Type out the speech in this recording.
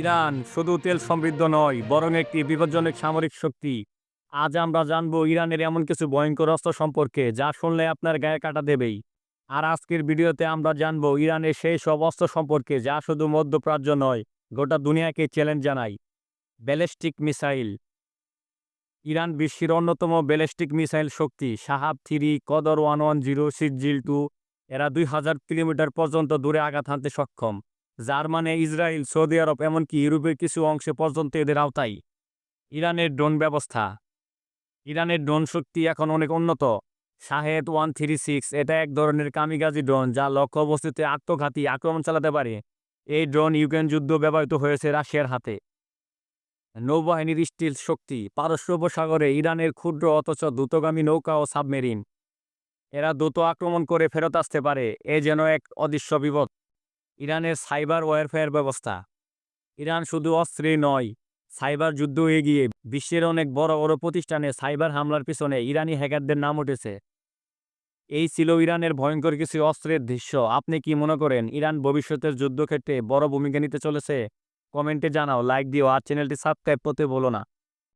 Iran শুধু তেল সমৃদ্ধ নয়, বরং একটি বিপজ্জনক সামরিক শক্তি। আজ আমরা জানব ইরানের এমন কিছু ভয়ঙ্কর অস্ত্র সম্পর্কে, যা শুনলে আপনার গায়ে কাটা দেবেই। আর আজকের ভিডিওতে আমরা জানব ইরানের সেই সব অস্ত্র সম্পর্কে, যা শুধু মধ্যপ্রাচ্য নয়, গোটা দুনিয়াকে চ্যালেঞ্জ জানায়। Ballistic missile. ইরান বিশ্বের অন্যতম ব্যালিস্টিক মিসাইল শক্তি, Shahab three Ghadr one one zero Sejjil two, এরা দুই হাজার কিলোমিটার পর্যন্ত দূরে আঘাত হানতে সক্ষম। যার মানে ইসরায়েল, সৌদি আরব এমনকি ইউরোপের কিছু অংশে পর্যন্ত এদের আওতায়। ইরানের ড্রোন ব্যবস্থা। ইরানের ড্রোন শক্তি এখন অনেক উন্নত। শাহেদ ওয়ান থ্রি সিক্স এটা এক ধরনের কামিগাজি ড্রোন যা লক্ষ্য বস্তুতে আত্মঘাতী আক্রমণ চালাতে পারে। এই ড্রোন ইউক্রেন যুদ্ধ ব্যবহৃত হয়েছে রাশিয়ার হাতে। নৌবাহিনীর স্টিল শক্তি, পারস্য উপসাগরে ইরানের ক্ষুদ্র অথচ দ্রুতগামী নৌকা ও সাবমেরিন। এরা দ্রুত আক্রমণ করে ফেরত আসতে পারে। এ যেন এক অদৃশ্য বিপদ। ইরানের সাইবার ওয়ারফেয়ার ব্যবস্থা। ইরান শুধু অস্ত্রে নয়, সাইবার যুদ্ধ এগিয়ে, বিশ্বের অনেক বড় বড় প্রতিষ্ঠানে সাইবার হামলার পিছনে ইরানি হ্যাকারদের নাম উঠেছে। এই ছিল ইরানের ভয়ঙ্কর কিছু অস্ত্রের দৃশ্য। আপনি কি মনে করেন, ইরান ভবিষ্যতের যুদ্ধক্ষেত্রে বড় ভূমিকা নিতে চলেছে? কমেন্টে জানাও, লাইক দিও, আর চ্যানেলটি সাবস্ক্রাইব করতে বলো না।